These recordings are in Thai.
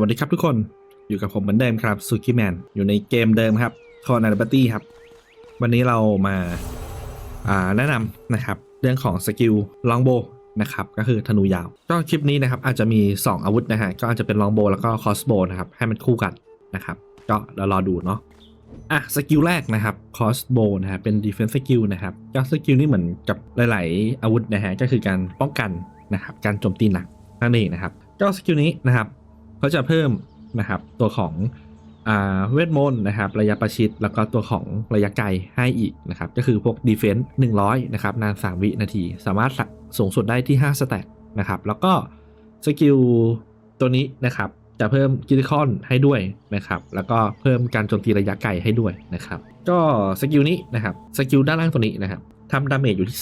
วัสดีครับทุกคนอยู่กับผมเหมือนเดิมครับซูคิแมนอยู่ในเกมเดิมครับคอนอาร์บัตี้ครับ วันนี้เรามาแนะนำนะครับ เรื่องของสกิลลองโบนะครับ ก็คือธนูยาว ก็คลิปนี้นะครับ อาจจะมี 2 อาวุธนะฮะก็อาจจะเป็นลองโบแล้วก็คอสโบนะครับ ให้มันคู่กันนะครับ ก็เรารอดูเนาะอะสกิลแรกนะครับคอสโบนะฮะเป็น defense skill นะครับก็สกิลนี้เหมือนกับหลาย ๆ อาวุธนะฮะก็คือการป้องกันนะครับการโจมตีหนักนั่นเองนะครับก็สกิลนี้นะครับ เขาจะเพิ่มนะครับตัวของเวทมนต์นะครับระยะประชิดแล้วก็ตัวของระยะไกลให้อีกนะครับก็คือพวก Defense 100นะครับนาน 3 วินาที สามารถสูงสุดได้ที่ 5 สแต็กนะครับแล้วก็สกิลตัวนี้นะครับจะเพิ่มกิติคอนให้ด้วยนะครับแล้วก็เพิ่มการโจมตีระยะไกลให้ด้วยนะครับก็สกิลนี้นะครับสกิลด้านล่างตัวนี้นะครับทำดาเมจอยู่ที่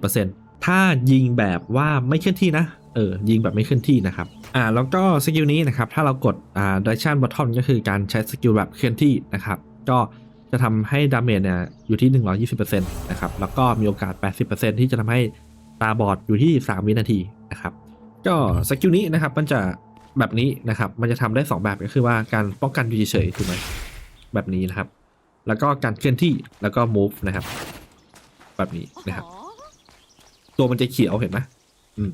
360%ถ้ายิงแบบว่าไม่เคลื่อนที่นะ เออยิงแบบไม่เคลื่อนที่นะครับอ่าแล้วก็สกิลนี้นะครับถ้าเรากดอ่า direction button ก็คือการใช้สกิลแบบเคลื่อนที่นะครับก็จะทำให้ดาเมจเนี่ยอยู่ที่ 120%นะครับแล้วก็มีโอกาส 80%ที่จะทำให้ตาบอดอยู่ที่ 3 วินาทีนะครับก็สกิลนี้นะครับมันจะแบบนี้นะครับมันจะทำได้ 2 แบบก็คือว่าการป้องกันอยู่เฉยๆถูกไหมแบบนี้นะครับ แล้วก็การเคลื่อนที่แล้วก็ move นะครับแบบนี้นะครับ ตัวมันจะเขียวเห็นไหมอืม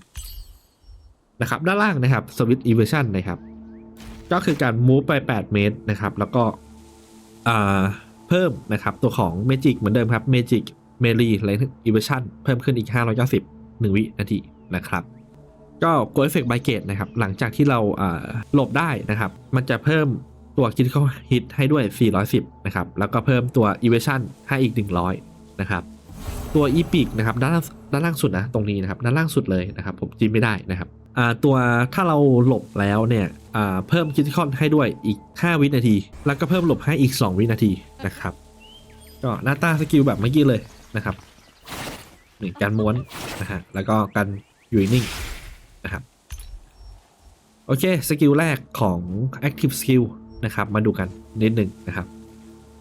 นะครับด้านล่างนะครับ Switch Evasion นะครับ ก็คือการ move ไป 8 เมตรนะครับ แล้วก็อ่าเพิ่มนะครับตัวของ Magic เหมือนเดิมครับ Magic Melee และ Evasion เพิ่มขึ้นอีก 590 1 วินาทีนะครับ ก็ Go Effect by Gate นะครับ หลังจากที่เราอ่าหลบได้นะครับ มันจะเพิ่มตัว Critical Hit ให้ด้วย 410 นะครับ แล้วก็เพิ่มตัว Evasion ให้อีก 100 นะครับ ตัว Epic นะครับด้านด้านล่างสุดนะ ตรงนี้นะครับ ด้านล่างสุดเลยนะครับ ผมจิ้มไม่ได้นะครับ ตัวถ้าเราหลบแล้วเนี่ยเพิ่มคิติคอนให้ด้วยอีก 5 วินาที แล้วก็เพิ่มหลบให้อีก 2 วินาทีนะครับ ก็หน้าตาสกิลแบบเมื่อกี้เลยนะครับนี่การม้วนนะฮะแล้วก็การอยู่นิ่งนะครับโอเคสกิลแรกของ Active Skill นะครับมาดูกันนิดหนึ่งนะครับ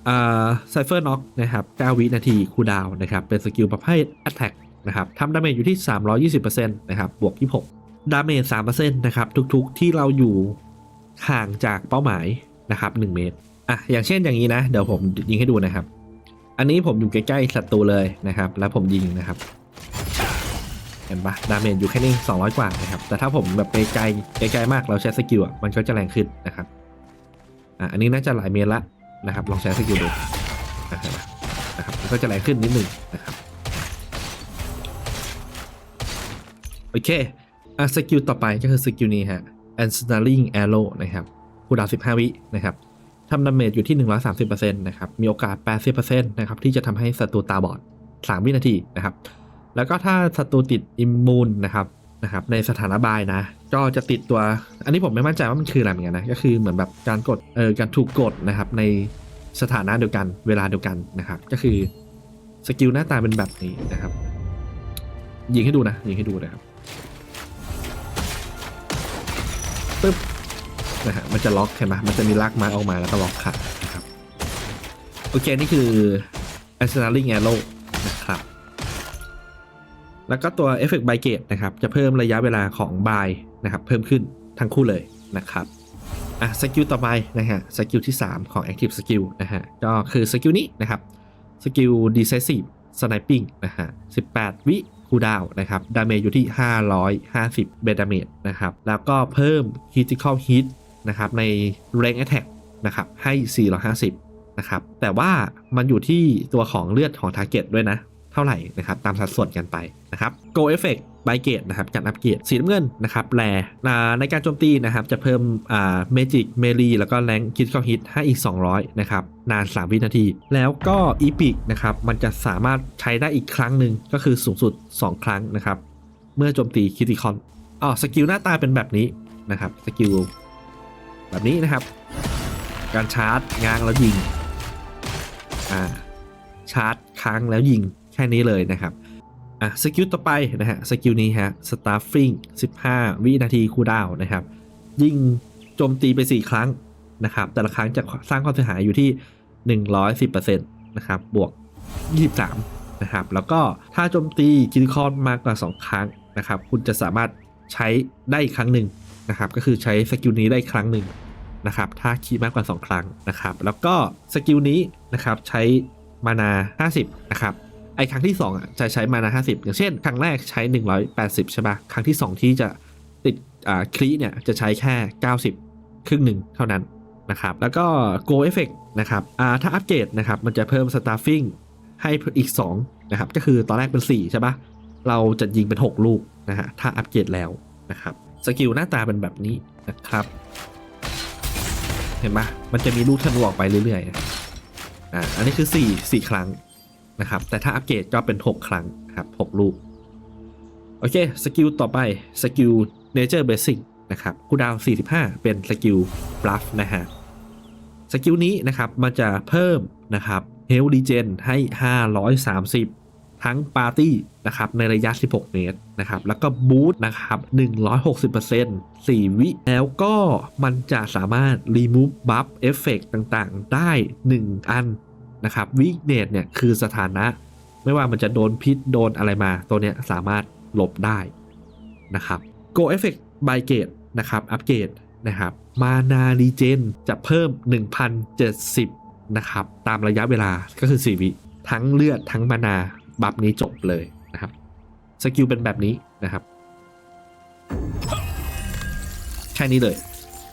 อ่าไซเฟอร์น็อกนะครับ 9 วินาทีคูดาวน์นะครับ เป็นสกิลประเภท Attack นะครับทำดาเมจอยู่ที่ 320%นะครับบวก 26 ดาเมจ3%นะครับ ทุกๆที่เราอยู่ห่างจากเป้าหมายนะครับ1เมตรอะอย่างเช่นอย่างนี้นะ เดี๋ยวผมยิงให้ดูนะครับ อันนี้ผมอยู่ใกล้ๆศัตรูเลยนะครับ แล้วผมยิงนะครับเห็นปะดาเมจอยู่แค่นี้200 กว่านะครับ แต่ถ้าผมแบบไกลๆไกลๆมากเราใช้สกิลอะมันก็จะแรงขึ้นนะครับอะอันนี้น่าจะหลายเมตรละนะครับ ลองใช้สกิลดูนะครับนะครับก็จะแรงขึ้นนิดหนึ่งนะครับโอเค อะสกิลต่อไปก็คือสกิลนี้ฮะ Ensnaring Arrow นะครับคูดาว15 วินะครับทำดาเมจอยู่ที่ 130%นะครับ มีโอกาส 80%นะครับ ที่จะทำให้ศัตรูตาบอด 3 วินาทีนะครับ แล้วก็ถ้าศัตรูติดอิมมูนนะครับนะครับ ในสถานะบายนะ ก็จะติดตัว อันนี้ผมไม่มั่นใจว่ามันคืออะไรเหมือนกันนะ ก็คือเหมือนแบบการกด เออการถูกกดนะครับ ในสถานะเดียวกัน เวลาเดียวกันนะครับ ก็คือสกิลหน้าตาเป็นแบบนี้นะครับ ยิงให้ดูนะ ยิงให้ดูนะครับ ปึ๊บนะฮะมันจะล็อกเห็นไหมมันจะมีลากไม้ออกมาแล้วก็ล็อกขานะครับโอเคนี่คือ a s t r a l i n g Arrow นะครับแล้วก็ตัว Effect by Gate นะครับ จะเพิ่มระยะเวลาของบายนะครับ เพิ่มขึ้นทั้งคู่เลยนะครับอะสกิลต่อไปนะฮะสกิลที่ 3 ของ Active Skill นะฮะก็คือสกิลนี้นะครับสกิล Decisive Sniping นะฮะ18 วิ คูดาวนะครับดาเมจอยู่ที่ 550 เบดาเมจนะครับแล้วก็เพิ่ม Critical Hit นะครับใน Range Attack นะครับให้ 450 นะครับแต่ว่ามันอยู่ที่ตัวของเลือดของ Target ด้วยนะ เท่าไหร่นะครับตามสัดส่วนกันไปนะครับ Go Effect by Gate นะครับการอัปเกรดสีน้ำเงินนะครับแร่ในการโจมตีนะครับจะเพิ่มอ่า Magic Melee แล้วก็แรง Critical Hit ให้อีก 200 นะครับ นาน 3 วินาที แล้วก็ Epic นะครับมันจะสามารถใช้ได้อีกครั้งหนึ่งก็คือสูงสุด 2 ครั้งนะครับ เมื่อโจมตี Critical อ๋อสกิลหน้าตาเป็นแบบนี้นะครับสกิลแบบนี้นะครับ การชาร์จง้างแล้วยิงอ่าชาร์จค้างแล้วยิงแค่นี้เลยนะครับ อะสกิลต่อไปนะฮะสกิลนี้ฮะ Starfing 15 วินาทีคูดาวนะครับ ยิงโจมตีไป 4 ครั้งนะครับ แต่ละครั้งจะสร้างความเสียหายอยู่ที่ 110%นะครับบวก 23นะครับแล้วก็ถ้าโจมตีคิติคอนมากกว่า 2 ครั้งนะครับ คุณจะสามารถใช้ได้อีกครั้งหนึ่งนะครับก็คือใช้สกิลนี้ได้ครั้งหนึ่งนะครับถ้าคีมากกว่า 2 ครั้งนะครับ แล้วก็สกิลนี้นะครับใช้มานา 50 นะครับ ไอครั้งที่ 2 อะ จะใช้มานา50อย่างเช่น ครั้งแรกใช้ 180 ใช่ปะครั้งที่ 2 ที่จะติดอ่าคลีเนี่ย จะใช้แค่ 90 ครึ่งหนึ่งเท่านั้นนะครับ แล้วก็ go effect นะครับอ่าถ้าอัปเกรดนะครับ มันจะเพิ่ม staffing ให้อีก 2 นะครับ ก็คือตอนแรกเป็น 4 ใช่ปะเราจะยิงเป็น 6 ลูกนะฮะถ้าอัปเกรดแล้วนะครับสกิลหน้าตาเป็นแบบนี้นะครับ เห็นปะมันจะมีลูกธนูออกไปเรื่อยๆนะอ่าอันนี้คือ 4 4 ครั้ง นะครับแต่ถ้าอัปเกรดก็เป็น 6 ครั้งครับ6ลูก โอเคสกิลต่อไปสกิล Nature Basic นะครับคูดาว 45 เป็นสกิล Bluff นะฮะสกิลนี้นะครับมันจะเพิ่มนะครับ Health Regen ให้ 530 ทั้งปาร์ตี้นะครับในระยะ 16 เมตรนะครับแล้วก็บูทนะครับ160% 4 วิ แล้วก็มันจะสามารถ remove buff effect ต่างๆ ได้ 1 อัน นะครับ weakness เนี่ยคือสถานะ ไม่ว่ามันจะโดนพิษโดนอะไรมา ตัวเนี้ยสามารถหลบได้นะครับ go effect by gate นะครับอัปเกรดนะครับมานารีเจนจะเพิ่ม 1,070นะครับตามระยะเวลาก็คือ 4 วิทั้งเลือดทั้งมานาบัฟนี้จบเลยนะครับสกิลเป็นแบบนี้นะครับแค่นี้เลย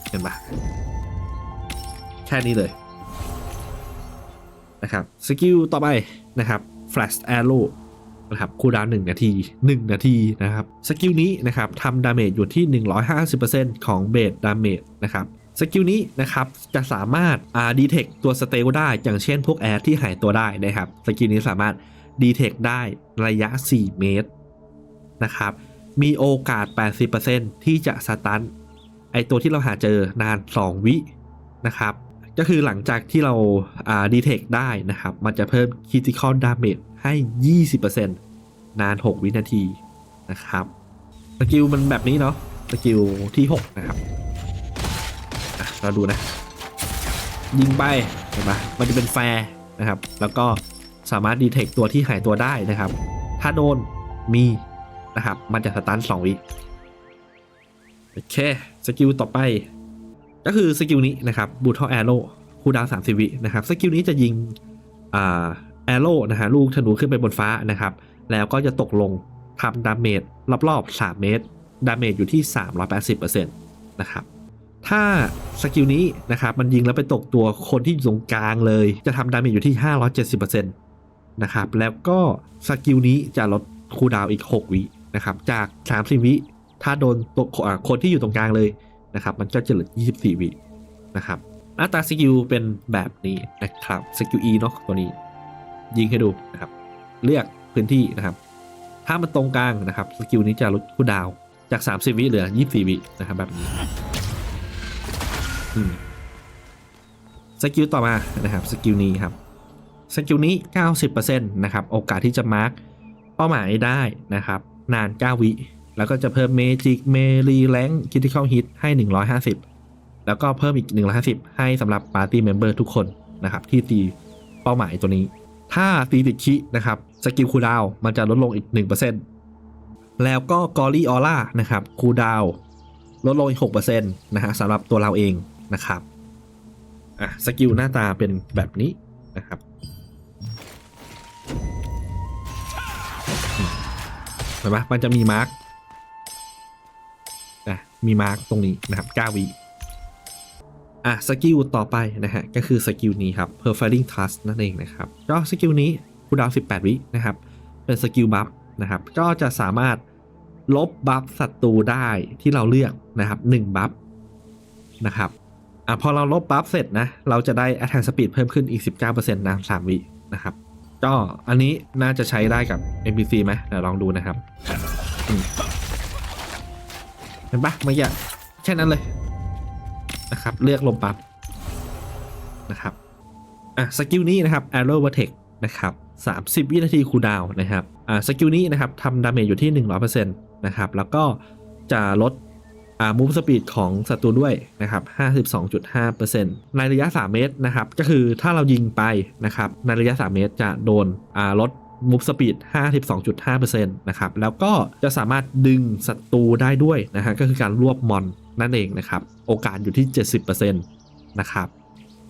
เห็นปะแค่นี้เลย นะครับสกิลต่อไปนะครับ flash arrow นะครับคูลดาวน์1นาที 1 นาทีนะครับสกิลนี้นะครับทำดาเมจอยู่ที่ 150%ของเบสดาเมจนะครับสกิลนี้นะครับจะสามารถอ่าดีเทคตัวสเตลได้ อย่างเช่นพวกแอร์ที่หายตัวได้นะครับสกิลนี้สามารถดีเทคได้ระยะ 4 เมตรนะครับมีโอกาส 80%ที่จะสตันไอตัวที่เราหาเจอนาน 2 วินะครับ ก็คือหลังจากที่เราอ่าดีเทคได้นะครับ มันจะเพิ่ม critical damage ให้ 20%นาน 6 วินาทีนะครับสกิลมันแบบนี้เนาะสกิลที่ 6 นะครับเราดูนะ ยิงไปเห็นปะมันจะเป็นแฟร์นะครับ แล้วก็สามารถดีเทคตัวที่หายตัวได้นะครับ ถ้าโดนมีนะครับ มันจะสตัน2วิโอเค สกิลต่อไป ก็คือสกิลนี้นะครับบูทอแอโร่คูดาวสามสิบวินะครับสกิลนี้จะยิงแอโร่นะฮะลูกธนูขึ้นไปบนฟ้านะครับ แล้วก็จะตกลงทำดาเมจรอบๆ 3 เมตร ดาเมจอยู่ที่ 380%นะครับถ้าสกิลนี้นะครับมันยิงแล้วไปตกตัวคนที่อยู่ตรงกลางเลย จะทำดาเมจอยู่ที่ 570%นะครับแล้วก็สกิลนี้จะลดคูดาวอีก 6 วินะครับจาก 30 วิถ้าโดนตัวคนที่อยู่ตรงกลางเลย นะครับ มันก็จะเหลือ 24 วินะครับหน้าตาสกิลเป็นแบบนี้นะครับสกิล E เนาะตัวนี้ ยิงให้ดูนะครับ เลือกพื้นที่นะครับ ถ้ามันตรงกลางนะครับสกิลนี้จะลดคูลดาวจาก 30 วิเหลือ 24 วินะครับแบบนี้สกิลต่อมานะครับสกิลนี้ครับสกิลนี้ 90%นะครับ โอกาสที่จะมาร์กเป้าหมายได้นะครับ นาน 9 วิ แล้วก็จะเพิ่มเมจิกเมรีแรงคิทิคอลฮิตให้ 150 แล้วก็เพิ่มอีก 150 ให้สำหรับปาร์ตี้เมมเบอร์ทุกคนนะครับ ที่ตีเป้าหมายตัวนี้ ถ้าตีติดคินะครับสกิลคูดาวมันจะลดลงอีก 1%แล้วก็กอรี่ออร่านะครับคูดาวลดลงอีก6%นะฮะสำหรับตัวเราเองนะครับอะสกิลหน้าตาเป็นแบบนี้นะครับเห็นไหมมันจะมีมาร์ก มีมาร์กตรงนี้นะครับ9วิอะสกิลต่อไปนะฮะก็คือสกิลนี้ครับ Perfecting Trust นั่นเองนะครับก็สกิลนี้คูดาว18 วินะครับเป็นสกิลบัฟนะครับก็จะสามารถลบบัฟศัตรูได้ที่เราเลือกนะครับ1บัฟนะครับอะพอเราลบบัฟเสร็จนะเราจะได้ attack speed เพิ่มขึ้นอีก 19%นะ3วินะครับก็อันนี้น่าจะใช้ได้กับ NPC ไหมเดี๋ยวลองดูนะครับ เห็นปะเมื่อกี้แค่นั้นเลยนะครับ เลือกลมปั๊บนะครับอะสกิลนี้นะครับ Arrow Vertex นะครับ30 วินาทีคูลดาวน์นะครับอ่าสกิลนี้นะครับทำดาเมจอยู่ที่ 100%นะครับแล้วก็จะลดอ่ามูฟสปีดของศัตรูด้วยนะครับ 52.5%ในระยะ 3 เมตรนะครับ ก็คือถ้าเรายิงไปนะครับในระยะ 3 เมตรจะโดนอ่าลด มูฟสปีด52.5%นะครับ แล้วก็จะสามารถดึงศัตรูได้ด้วยนะฮะ ก็คือการรวบมอนนั่นเองนะครับ โอกาสอยู่ที่ 70%นะครับ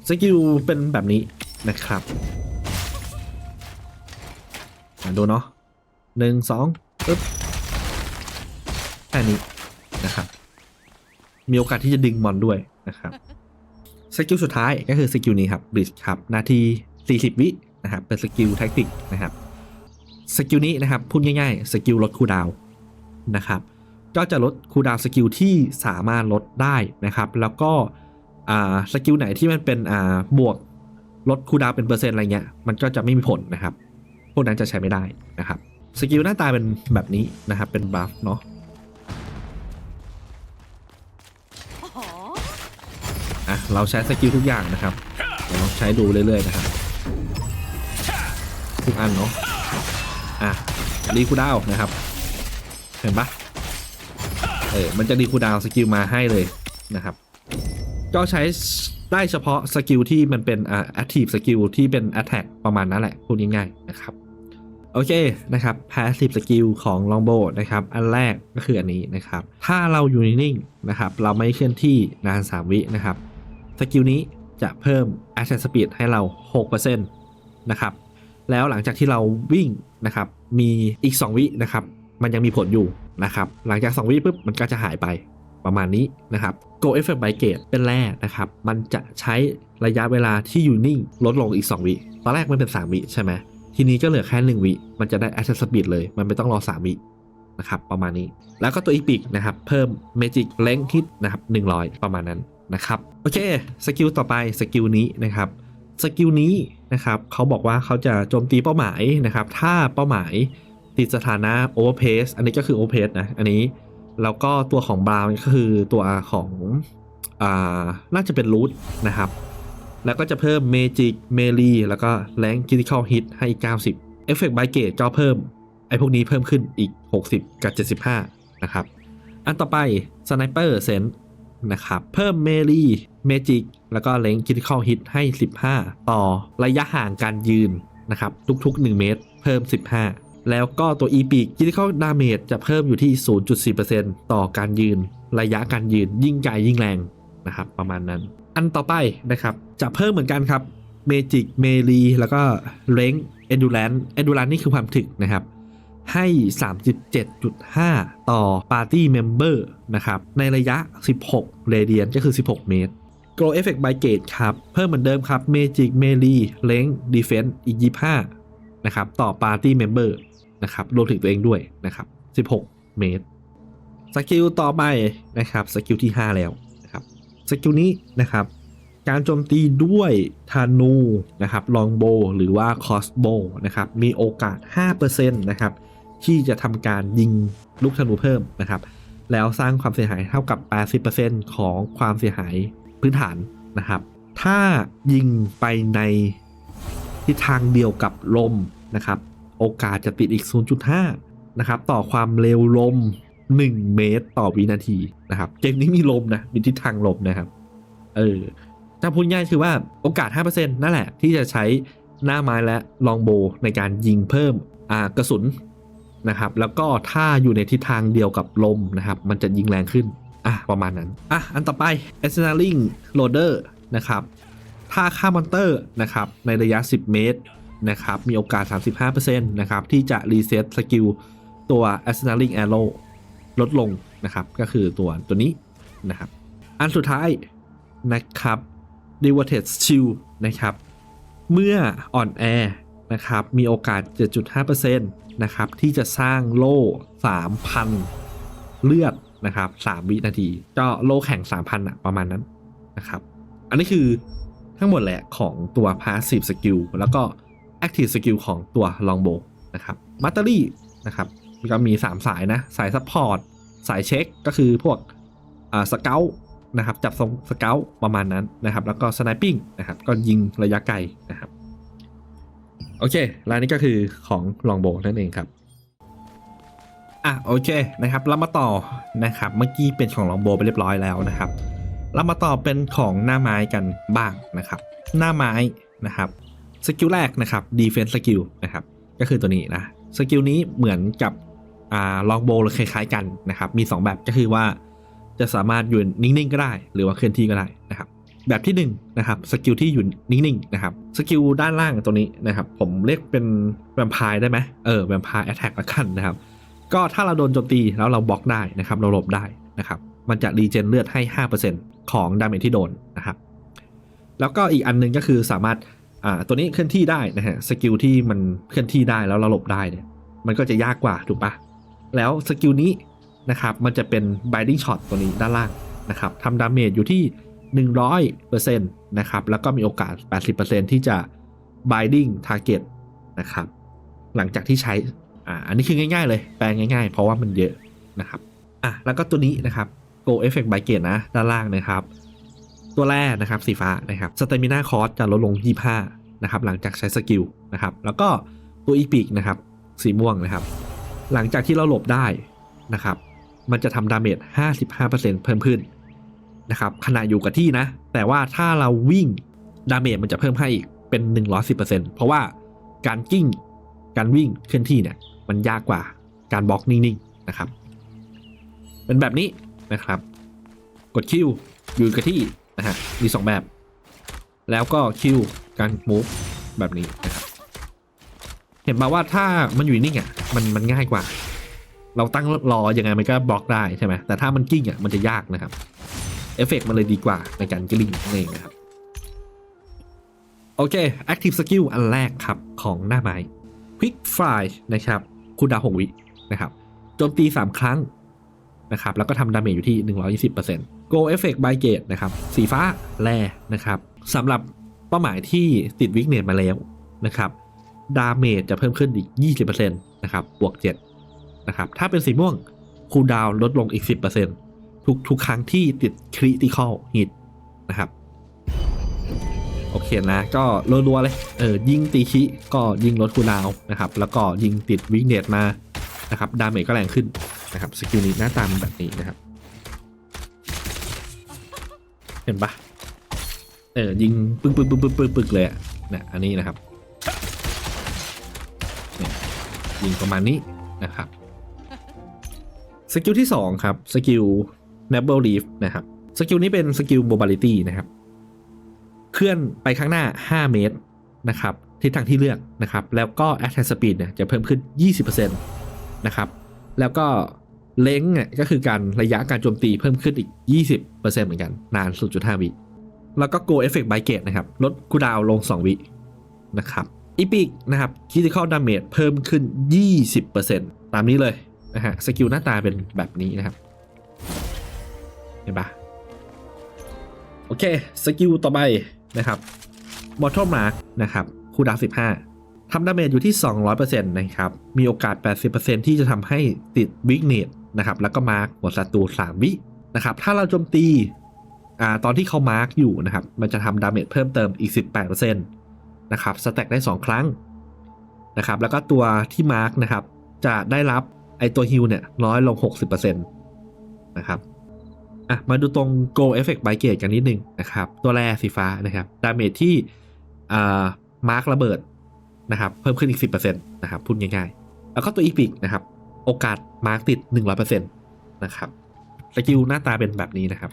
สกิลเป็นแบบนี้นะครับมาดูเนาะหนึ่งสองปึ๊บแค่นี้นะครับ มีโอกาสที่จะดึงมอนด้วยนะครับ สกิลสุดท้ายก็คือสกิลนี้ครับบริดครับ นาที 40 วินะครับ เป็นสกิลแท็กติกนะครับ สกิลนี้นะครับพูดง่ายๆสกิลลดคูดาวนะครับก็จะลดคูดาวสกิลที่สามารถลดได้นะครับ แล้วก็สกิลไหนที่มันเป็นบวกลดคูดาวเป็นเปอร์เซ็นต์อะไรเงี้ยมันก็จะไม่มีผลนะครับ พวกนั้นจะใช้ไม่ได้นะครับสกิลหน้าตาเป็นแบบนี้นะครับเป็นบัฟเนาะอะเราใช้สกิลทุกอย่างนะครับเราลองใช้ดูเรื่อยๆนะครับทุกอันเนาะ อะรีคูดาวนะครับ เห็นปะเออมันจะรีคูดาวสกิลมาให้เลยนะครับ ก็ใช้ได้เฉพาะสกิลที่มันเป็นอ่าแอคทีฟสกิลที่เป็น Attack ประมาณนั้นแหละพูดง่ายๆนะครับ โอเคนะครับ Passive Skill ของ Longbow นะครับ อันแรกก็คืออันนี้นะครับ ถ้าเราอยู่นิ่งๆนะครับ เราไม่เคลื่อนที่นาน3วินะครับสกิลนี้จะเพิ่ม Action Speed ให้เรา 6%นะครับ แล้วหลังจากที่เราวิ่งนะครับมีอีก 2 วินะครับมันยังมีผลอยู่นะครับหลังจาก 2 วิปุ๊บมันก็จะหายไปประมาณนี้นะครับ Go Effect by Gate เป็นแร่นะครับ มันจะใช้ระยะเวลาที่อยู่นิ่งลดลงอีก 2 วิ ตอนแรกมันเป็น 3 วิใช่ไหม ทีนี้ก็เหลือแค่ 1 วิ มันจะได้ Action Speed เลย มันไม่ต้องรอ 3 วินะครับ ประมาณนี้ แล้วก็ตัวอีพิกนะครับ เพิ่ม Magic Length Hit นะครับ 100 ประมาณนั้นนะครับ โอเค สกิลต่อไป สกิลนี้นะครับ สกิลนี้นะครับเขาบอกว่าเขาจะโจมตีเป้าหมายนะครับ ถ้าเป้าหมายติดสถานะ Overpass อันนี้ก็คือ Overpass นะ อันนี้ แล้วก็ตัวของบราวน์ก็คือตัวของอ่าน่าจะเป็นรูทนะครับ แล้วก็จะเพิ่ม Magic m e l e แล้วก็แรง Critical Hit ให้อีก 90 Effect by Gate ก็เพิ่ม ไอ้พวกนี้เพิ่มขึ้นอีก 60 กับ 75 นะครับ อันต่อไป Sniper Sense นะครับ เพิ่ม m e l e Magic แล้วก็แรง Critical Hit ให้ 15 ต่อระยะห่างการยืนนะครับ ทุกๆ 1 เมตร เพิ่ม 15 แล้วก็ตัว e p i c Critical Damage จะเพิ่มอยู่ที่ 0.4%ต่อการยืน ระยะการยืนยิ่งไกลยิ่งแรงนะครับประมาณนั้น อันต่อไปนะครับ จะเพิ่มเหมือนกันครับ Magic m e l e แล้วก็ Range Endurance Endurance นี่คือความถึกนะครับ ให้ 37.5 ต่อ Party Member นะครับ ในระยะ 16 Radian ก็คือ 16 เมตร Glow Effect by Gate ครับ เพิ่มเหมือนเดิมครับ Magic Melee Length Defense อีก 25 นะครับ ต่อ Party Member นะครับ รวมถึงตัวเองด้วยนะครับ 16 เมตร สกิลต่อไปนะครับ สกิลที่ 5 แล้วนะครับ สกิลนี้นะครับ การโจมตีด้วยธนูนะครับ ลองโบหรือว่าคอสโบนะครับ มีโอกาส 5%นะครับ ที่จะทำการยิงลูกธนูเพิ่มนะครับ แล้วสร้างความเสียหายเท่ากับ 80%ของความเสียหายพื้นฐานนะครับ ถ้ายิงไปในทิศทางเดียวกับลมนะครับ โอกาสจะติดอีก 0.5 นะครับ ต่อความเร็วลม 1 เมตรต่อวินาทีนะครับ เกมนี้มีลมนะ มีทิศทางลมนะครับ เออ ถ้าพูดง่ายคือว่าโอกาส 5%นั่นแหละ ที่จะใช้หน้าไม้และลองโบในการยิงเพิ่มอากระสุน นะครับแล้วก็ถ้าอยู่ในทิศทางเดียวกับลมนะครับมันจะยิงแรงขึ้นอะประมาณนั้นอะอันต่อไป e s s e n a l i n g Loader นะครับถ้าฆ่ามอนเตอร์นะครับในระยะ 10 เมตรนะครับมีโอกาส 35%นะครับที่จะรีเซ็ตสกิลตัว e s s e n a l i n g Arrow ลดลงนะครับก็คือตัวตัวนี้นะครับอันสุดท้ายนะครับ d e v o t e d Shield นะครับเมื่ออ่อนแอนะครับมีโอกาส 7.5%น นะครับที่จะสร้างโล่ 3,000 เลือดนะครับ3วินาที ก็โล่แข่ง 3,000อะประมาณนั้นนะครับ อันนี้คือทั้งหมดแหละของตัว Passive Skill แล้วก็ Active Skill ของตัว Longbow นะครับ m a t e r y นะครับก็มี 3 สายนะ สาย Support สายเช็คก็คือพวกอ่าสเกลนะครับจับทรงสเกลประมาณนั้นนะครับ แล้วก็สไนปิ้งนะครับก็ยิงระยะไกลนะครับ โอเครายนี้ก็คือของลองโบนั่นเองครับ อะโอเคนะครับเรามาต่อนะครับ เมื่อกี้เป็นของลองโบไปเรียบร้อยแล้วนะครับ เรามาต่อเป็นของหน้าไม้กันบ้างนะครับ หน้าไม้นะครับสกิลแรกนะครับ defense skill นะครับก็คือตัวนี้นะสกิลนี้เหมือนกับอ่าลองโบเลยคล้ายๆกันนะครับ มี 2 แบบก็คือว่าจะสามารถอยู่นิ่งๆก็ได้ หรือว่าเคลื่อนที่ก็ได้นะครับ แบบที่หนึ่งนะครับสกิลที่อยู่นิ่งๆนะครับสกิลด้านล่างตัวนี้นะครับผมเรียกเป็นแวมพร์ได้ไหมเออแวมพร์แอตแทกละกันนะครับ ก็ถ้าเราโดนโจมตีแล้วเราบล็อกได้นะครับเราหลบได้นะครับมันจะรีเจนเลือดให้ 5%ของดาเมจที่โดนนะครับแล้วก็อีกอันหนึงก็คือสามารถอ่าตัวนี้เคลื่อนที่ได้นะฮะสกิลที่มันเคลื่อนที่ได้แล้วเราหลบได้เนี่ยมันก็จะยากกว่าถูกปะแล้วสกิลนี้นะครับมันจะเป็น binding shot ตัวนี้ด้านล่างนะครับทำดาเมจอยู่ที่ 100%นะครับ แล้วก็มีโอกาส 80%ที่จะ binding target นะครับ หลังจากที่ใช้ อ่า อันนี้คือง่าย ๆ เลย แปลง่าย ๆ เพราะว่ามันเยอะนะครับ อะ แล้วก็ตัวนี้นะครับ go effect by gate นะ ด้านล่างนะครับ ตัวแรกนะครับ สีฟ้านะครับสเตมินาคอสจะลดลง 25 นะครับ หลังจากใช้สกิลนะครับ แล้วก็ตัวอีพิกนะครับ สีม่วงนะครับ หลังจากที่เราหลบได้นะครับ มันจะทำดาเมจ 55%เพิ่มขึ้น นะครับขณะอยู่กับที่นะ แต่ว่าถ้าเราวิ่งดาเมจมันจะเพิ่มให้อีกเป็น 110%เพราะว่าการกิ้งการวิ่งเคลื่อนที่เนี่ยมันยากกว่าการบล็อกนิ่งๆนะครับ เป็นแบบนี้นะครับ กดคิวอยู่กับที่นะฮะมีสองแบบ แล้วก็คิวการมูฟแบบนี้นะครับเห็นมาว่าถ้ามันอยู่นิ่งอะมันมันง่ายกว่า เราตั้งรอยังไงมันก็บล็อกได้ใช่ไหมแต่ถ้ามันกิ้งอะมันจะยากนะครับ เอฟเฟกมันเลยดีกว่าในการกลิ้งนั่นเองนะครับ โอเค Active Skill อันแรกครับ ของหน้าไม้ Quick Fly นะครับคูลดาวน์6วินะครับโจมตี 3 ครั้งนะครับ แล้วก็ทำดาเมจอยู่ที่ 120% Go Effect by Gate นะครับ สีฟ้าแร่นะครับสำหรับเป้าหมายที่ติดวิกเนตมาแล้วนะครับดาเมจจะเพิ่มขึ้นอีก 20%นะครับ บวก 7 นะครับ ถ้าเป็นสีม่วงคูดาวลดลงอีก 10% ทุกทุกครั้งที่ติด Critical Hit นะครับ โอเคนะก็รัวๆเลยเออยิงตีคิก็ยิงลดคูลาวนะครับ แล้วก็ยิงติดวิกเนตมานะครับดาเมจก็แรงขึ้นนะครับสกิลนี้หน้าตามแบบนี้นะครับ เห็นปะเออยิงปึ้งปึ้งปึ้งปึ้งปึ้งปึ้งเลยอะนี่ยอันนี้นะครับยยิงประมาณนี้นะครับสกิลที่ 2 ครับ สกิล n a b l e Leaf นะครับสกิลนี้เป็นสกิล Mobility นะครับเคลื่อนไปข้างหน้า 5 เมตรนะครับทิศทางที่เลือกนะครับ แล้วก็ Attack Speed เนี่ยจะเพิ่มขึ้น 20%นะครับ แล้วก็เล้งเนี่ยก็คือการระยะการโจมตีเพิ่มขึ้นอีก 20%เหมือนกัน นาน 0.5 วิ แล้วก็ Go Effect by Gate นะครับ ลดคูดาวลง 2 วินะครับอีพิกนะครับ Critical Damage เพิ่มขึ้น 20%ตามนี้เลยนะฮะ สกิลหน้าตาเป็นแบบนี้นะครับ เห็นปะโอเค สกิลต่อไปนะครับ Bottle Mark นะครับคูลดาวน์15ทำดาเมจอยู่ที่ 200%นะครับ มีโอกาส 80%ที่จะทำให้ติดวิกเนตนะครับ แล้วก็มาร์กหัวศัตรู 3 วินะครับ ถ้าเราโจมตีอ่าตอนที่เขามาร์กอยู่นะครับ มันจะทำดาเมจเพิ่มเติมอีก 18%นะครับ สแต็กได้ 2 ครั้งนะครับ แล้วก็ตัวที่มาร์กนะครับ จะได้รับไอตัวฮิลเนี่ยน้อยลง 60%นะครับ อะมาดูตรง Go Effect by Gate กันนิดนึงนะครับ ตัวแรกสีฟ้านะครับดาเมจที่อ่ามาร์กระเบิดนะครับ เพิ่มขึ้นอีก 10%นะครับพูดง่ายๆ แล้วก็ตัวอีพิกนะครับ โอกาสมาร์กติด 100%นะครับสกิลหน้าตาเป็นแบบนี้นะครับ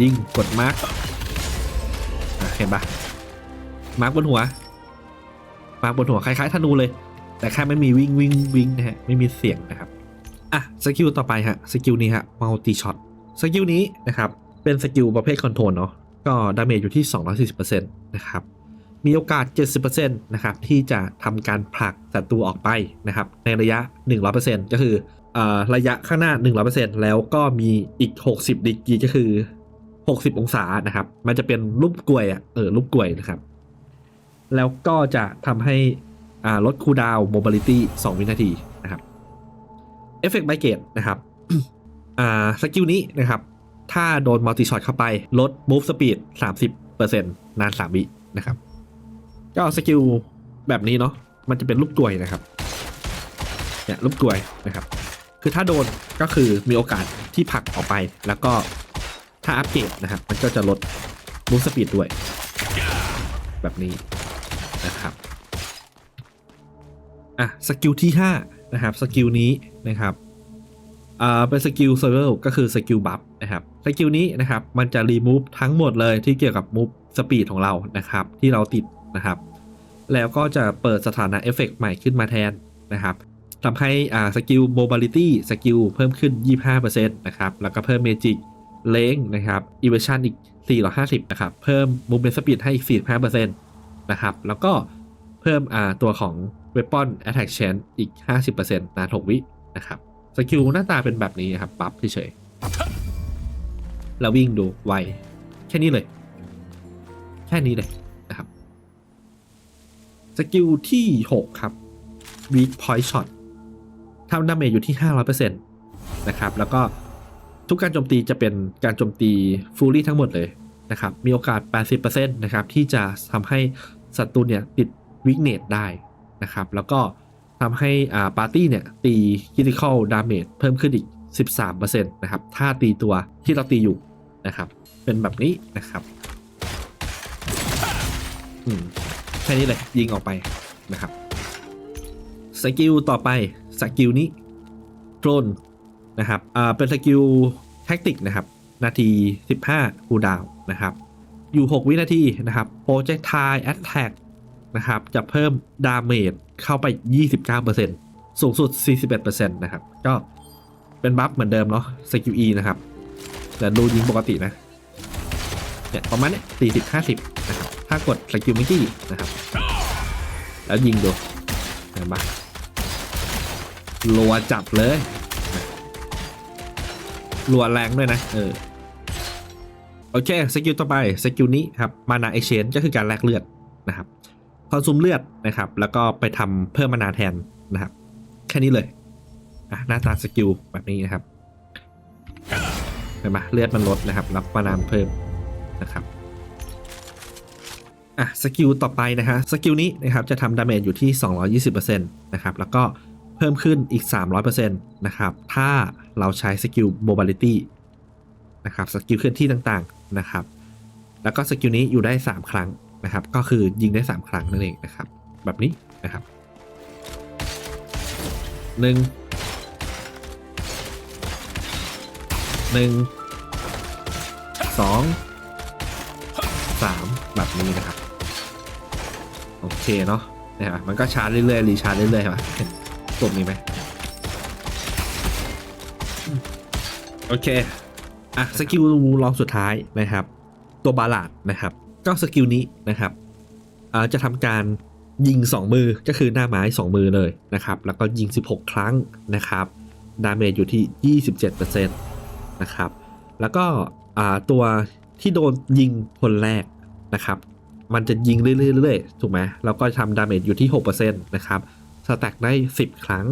ยิงกดมาร์กเห็นปะมาร์กบนหัว มาร์กบนหัวคล้ายๆธนูเลย แต่แค่ไม่มีวิ่งวิ่งวิ่งนะฮะไม่มีเสียงนะครับ อะสกิลต่อไปฮะสกิลนี้ฮะมัลติช็อตสกิลนี้นะครับเป็นสกิลประเภทคอนโทรลเนาะก็ดาเมจอยู่ที่ 240%นะครับมีโอกาส 70%นะครับที่จะทำการผลักศัตรูออกไปนะครับในระยะ 100%ก็คือเอ่อระยะข้างหน้า 100%แล้วก็มีอีก 60ดีกรีก็คือ 60 องศานะครับ มันจะเป็นรูปกลวยอะเออรูปกลวยนะครับ แล้วก็จะทำให้ลดคูดาวโมบิลิตี้2วินาที เอฟเฟกต์ไบเกตนะครับอ่าสกิลนี้นะครับ ถ้าโดนมัลติช็อตเข้าไป ลด move speed 30%นาน3วินะครับ ก็สกิลแบบนี้เนาะมันจะเป็นลูกกลวยนะครับเนี่ยลูกกลวยนะครับ คือถ้าโดนก็คือมีโอกาสที่ผลักออกไป แล้วก็ถ้าอัปเกรดนะครับ มันก็จะลด move speed ด้วย แบบนี้นะครับอะสกิลที่5นะครับสกิลนี้ นะครับอ่าเป็นสกิลเซอร์เวลก็คือสกิลบัฟนะครับสกิลนี้นะครับมันจะรีมูฟทั้งหมดเลยที่เกี่ยวกับมูฟสปีดของเรานะครับที่เราติดนะครับ แล้วก็จะเปิดสถานะเอฟเฟกใหม่ขึ้นมาแทนนะครับทำให้อ่าสกิลโมบิลิตี้สกิลเพิ่มขึ้น 25%นะครับแล้วก็เพิ่มเมจิกเลงนะครับอีเวชั่นอีก 450นะครับเพิ่มมูฟเมนต์สปีดให้อีก 45%นะครับแล้วก็เพิ่มอ่าตัวของ Weapon Attack Chance อีก 50%นาน6วิ นะครับสกิลหน้าตาเป็นแบบนี้นครับปั๊บเฉยๆแล้ววิ่งดูไวแค่นี้เลย แค่นี้เลยนะครับสกิลที่ 6 ครับ Weak Point Shot ทำดาเมจอยู่ที่ 500%นะครับ แล้วก็ทุกการโจมตีจะเป็นการโจมตีฟูลี่ทั้งหมดเลยนะครับ มีโอกาส 80%นะครับ ที่จะทำให้ศัตรูเนี่ยติดวิกเนตได้นะครับ แล้วก็ ทำให้อ่าปาร์ตี้เนี่ยตี critical damage เพิ่มขึ้นอีก 13%นะครับ ถ้าตีตัวที่เราตีอยู่นะครับ เป็นแบบนี้นะครับอืมแค่นี้เลยยิงออกไปนะครับสกิลต่อไปสกิลนี้โดรนนะครับอ่าเป็นสกิลแท็กติกนะครับ นาที 15คูดาวนะครับ อยู่ 6 วินาทีนะครับโปรเจกต์ไทแอตแทก นะครับ จะเพิ่มดาเมจเข้าไป 29%สูงสุด 41%นะครับ ก็เป็นบัฟเหมือนเดิมเนาะสกิล E นะครับ แต่ดูยิงปกตินะ เนี่ยประมาณเนี้สี่สิบห้าสิบนะครับ ถ้ากดสกิลไมิกี้นะครับ แล้วยิงดูเห็นปะรัวจับเลยรัวแรงด้วยนะ เออโอเคสกิลต่อไปสกิลนี้ครับมานาเอเชนก็คือการแลกเลือดนะครับ คอนซูมเลือดนะครับ แล้วก็ไปทำเพิ่มมานาแทนนะครับ แค่นี้เลยอะหน้าตาสกิลแบบนี้นะครับเห็นไหมเลือดมันลดนะครับ รับมานาเพิ่มนะครับอะสกิลต่อไปนะฮะสกิลนี้นะครับจะทำดาเมจอยู่ที่ 220%นะครับแล้วก็เพิ่มขึ้นอีก 300%นะครับถ้าเราใช้สกิล mobility นะครับสกิลเคลื่อนที่ต่างๆนะครับ แล้วก็สกิลนี้อยู่ได้ 3 ครั้ง นะครับ ก็คือยิงได้ 3 ครั้งนั่นเองนะครับ แบบนี้นะครับหนึ่งหนึ่งสองสามแบบนี้นะครับ โอเคเนาะนะครับมันก็ชาร์จเรื่อยๆรีชาร์จเรื่อยๆใช่ปะเห็นปุ่มนี้ไหมโอเค อะ สกิลลองสุดท้ายนะครับ ตัวบาลาดนะครับ ก็สกิลนี้นะครับจะทำการยิง 2 มือก็คือหน้าไม้ 2 มือเลยนะครับ แล้วก็ยิง 16 ครั้งนะครับดาเมจอยู่ที่ 27%นะครับ แล้วก็ตัวที่โดนยิงคนแรกนะครับ มันจะยิงเรื่อยๆถูกไหมแล้วก็ทำดาเมจอยู่ที่6%นะครับสแต็กได้ 10 ครั้ง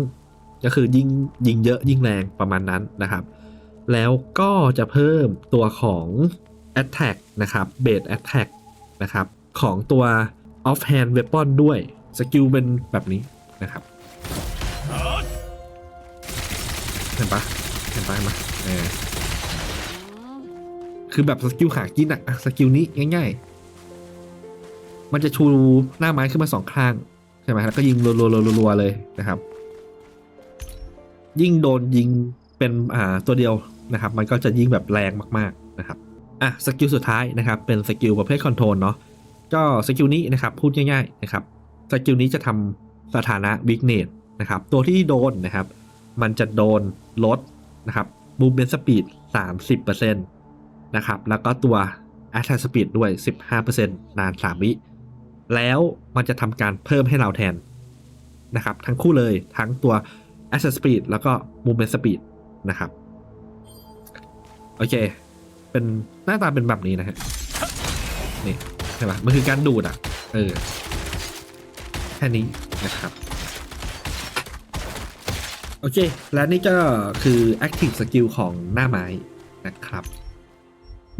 ก็คือยิงยิงเยอะยิงแรงประมาณนั้นนะครับ แล้วก็จะเพิ่มตัวของ Attack นะครับ Base Attack นะครับของตัว Offhand Weapon ด้วย สกิลเป็นแบบนี้นะครับเห็นปะเห็นปะเห็นปะเออคือแบบสกิลหากินอะสกิลนี้ง่าย ๆ มันจะชูหน้าไม้ขึ้นมาสองข้างใช่ไหมแล้วก็ยิงรัวๆๆๆเลยนะครับ ยิ่งโดนยิงเป็นอ่าตัวเดียวนะครับ มันก็จะยิ่งแบบแรงมาก ๆนะครับ อะสกิลสุดท้ายนะครับเป็นสกิลประเภทคอนโทรลเนาะก็สกิลนี้นะครับพูดง่ายๆนะครับสกิลนี้จะทำสถานะวิกเนตนะครับตัวที่โดนนะครับ มันจะโดนลดนะครับ movement speed 30%นะครับแล้วก็ตัว attack speed ด้วย 15%นาน 3 วิ แล้วมันจะทำการเพิ่มให้เราแทนนะครับทั้งคู่เลยทั้งตัว attack speed แล้วก็ movement speed นะครับ โอเค เป็น หน้าตาเป็นแบบนี้นะฮะ นี่ใช่ปะมันคือการดูดอะ เออ แค่นี้นะครับ โอเค และนี่ก็คือ Active Skill ของหน้าไม้นะครับ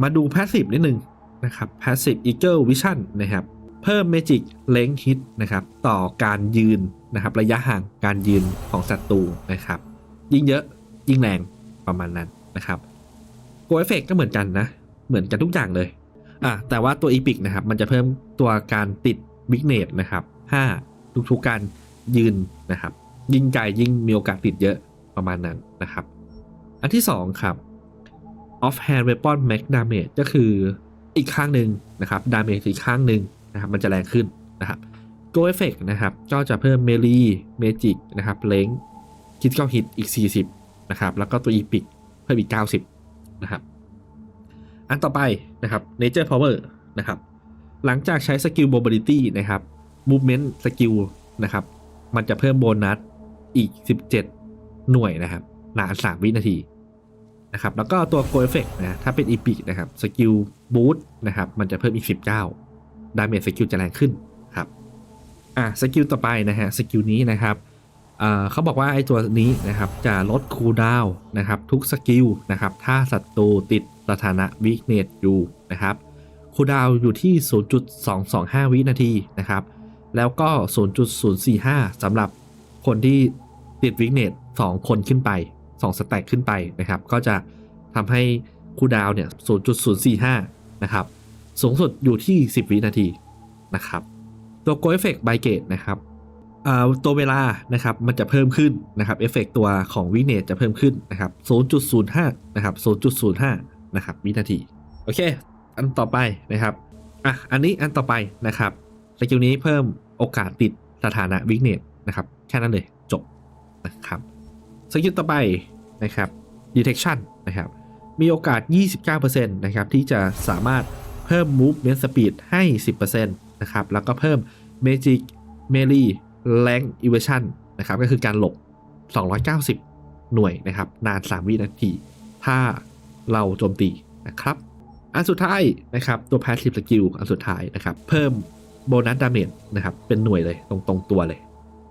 มาดู Passive นิดนึงนะครับ Passive Eagle Vision นะครับเพิ่ม Magic Length Hit นะครับต่อการยืนนะครับระยะห่างการยืนของศัตรูนะครับ ยิ่งเยอะยิ่งแรงประมาณนั้นนะครับโกเอฟเฟกก็เหมือนกันนะ เหมือนกันทุกอย่างเลยอะแต่ว่าตัวอีพิกนะครับมันจะเพิ่มตัวการติดวิกเนตนะครับ5ทุกๆการยืนนะครับ ยิ่งไกลยิ่งมีโอกาสติดเยอะประมาณนั้นนะครับ อันที่ 2 ครับ off hand weapon max damage ก็คืออีกข้างหนึ่งนะครับ damage อีกข้างหนึ่งนะครับมันจะแรงขึ้นนะครับ go effect นะครับก็จะเพิ่ม melee magic นะครับ length critical hit อีก 40นะครับแล้วก็ตัว epic เพิ่มอีก 90นะครับ อันต่อไปนะครับ nature power นะครับ หลังจากใช้สกิล mobility นะครับ movement skill นะครับ มันจะเพิ่มโบนัสอีก 17 หน่วยนะครับนาน 3 วินาทีนะครับ แล้วก็ตัว go effect นะถ้าเป็น epic นะครับสกิล boost นะครับ มันจะเพิ่มอีก 19 ดาเมจสกิลจะแรงขึ้นครับ อะสกิลต่อไปนะฮะสกิลนี้นะครับเอ่อเขาบอกว่าไอ้ตัวนี้นะครับจะลดคูลดาวน์นะครับทุกสกิลนะครับถ้าศัตรูติด สถานะวิกเนตอยู่นะครับคูดาวอยู่ที่ 0.225 วินาทีนะครับ แล้วก็ 0.045สำหรับคนที่ติดวิกเนต2คนขึ้นไป 2 สแต็กขึ้นไปนะครับ ก็จะทำให้คูดาวเนี่ย 0.045 นะครับ สูงสุดอยู่ที่ 10 วินาทีนะครับ ตัว Go Effect by Gate นะครับตัวเวลานะครับมันจะเพิ่มขึ้นนะครับเอฟเฟกตัวของวิกเนตจะเพิ่มขึ้นนะครับ 0.05 นะครับ 0.05 นะครับวินาที โอเค อันต่อไปนะครับอะอันนี้อันต่อไปนะครับสกิลนี้เพิ่มโอกาสติดสถานะวิกเนตนะครับแค่นั้นเลยจบนะครับสกิลต่อไปนะครับ detection นะครับมีโอกาส 29%นะครับที่จะสามารถเพิ่ม movement speed ให้ 10%นะครับแล้วก็เพิ่ม magic melee rank evasion นะครับก็คือการหลบ 290 หน่วยนะครับนาน 3 วินาที ถ้า เราโจมตีนะครับอันสุดท้ายนะครับตัว passive skill อันสุดท้ายนะครับเพิ่มโบนัสดาเมจนะครับเป็นหน่วยเลยตรงตรงตัวเลย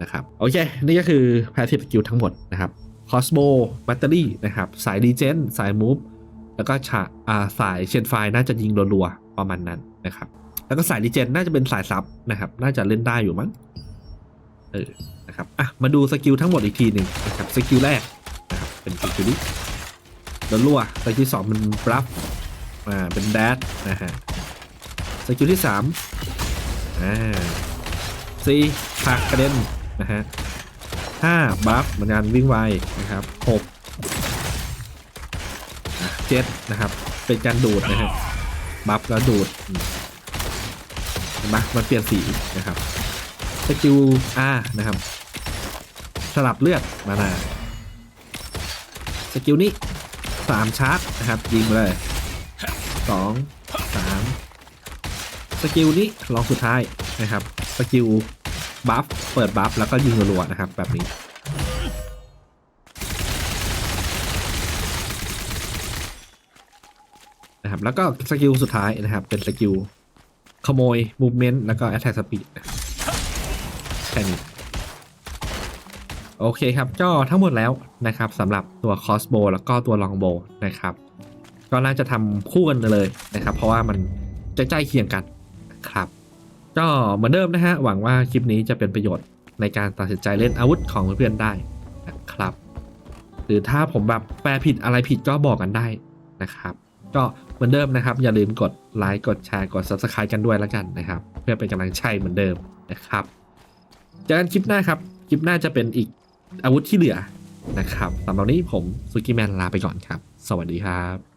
นะครับโอเค นี่ก็คือ passive skill ทั้งหมดนะครับ cosmo battery นะครับสาย regen สาย move แล้วก็ฉะอ่าสายเชนไฟน่าจะยิงรัวๆ ประมาณนั้นนะครับ แล้วก็สาย regen น่าจะเป็นสายซับนะครับ น่าจะเล่นได้อยู่มั้ง เออ นะครับ อะ มาดูสกิลทั้งหมดอีกทีหนึ่งนะครับ สกิลแรกนะครับ เป็นสกิลนี้ รัวสกิลสองเป็นบลัฟอ่าเป็นแดดนะฮะสกิลที่สามอ่าสี่ผักกระเด็นนะฮะห้าบัฟเหมือนกันวิ่งไวนะครับหกเจ็ดนะครับ เป็นการดูดนะฮะบัฟแล้วดูดมเห็นปะมันเปลี่ยนสีนะครับสกิล R นะครับ สลับเลือดมานาสกิลนี้ สามชาร์จนะครับยิงเลยสองสามสกิลนี้ลองสุดท้ายนะครับสกิลบัฟเปิดบัฟแล้วก็ยิงรัวๆนะครับ แบบนี้นะครับแล้วก็สกิลสุดท้ายนะครับ เป็นสกิลขโมยมูฟเมนต์แล้วก็แอ t แทกสปีดแค่นี้ โอเคครับก็ทั้งหมดแล้วนะครับสำหรับตัวคอสโบแล้วก็ตัวลองโบนะครับก็น่าจะทำคู่กันเลยนะครับ เพราะว่ามันจะใกล้เคียงกันนะครับ ก็เหมือนเดิมนะฮะหวังว่าคลิปนี้จะเป็นประโยชน์ในการตัดสินใจเล่นอาวุธของเพื่อนๆได้นะครับ หรือถ้าผมแบบแปลผิดอะไรผิดก็บอกกันได้นะครับ ก็เหมือนเดิมนะครับ อย่าลืมกดไลค์กดแชร์กด subscribe กันด้วยแล้วกันนะครับ เพื่อเป็นกำลังใจเหมือนเดิมนะครับเจอกันคลิปหน้าครับคลิปหน้าจะเป็นอีก อาวุธที่เหลือนะครับสำหรับนนี้ผมซูกิแมนลาไปก่อนครับ สวัสดีครับ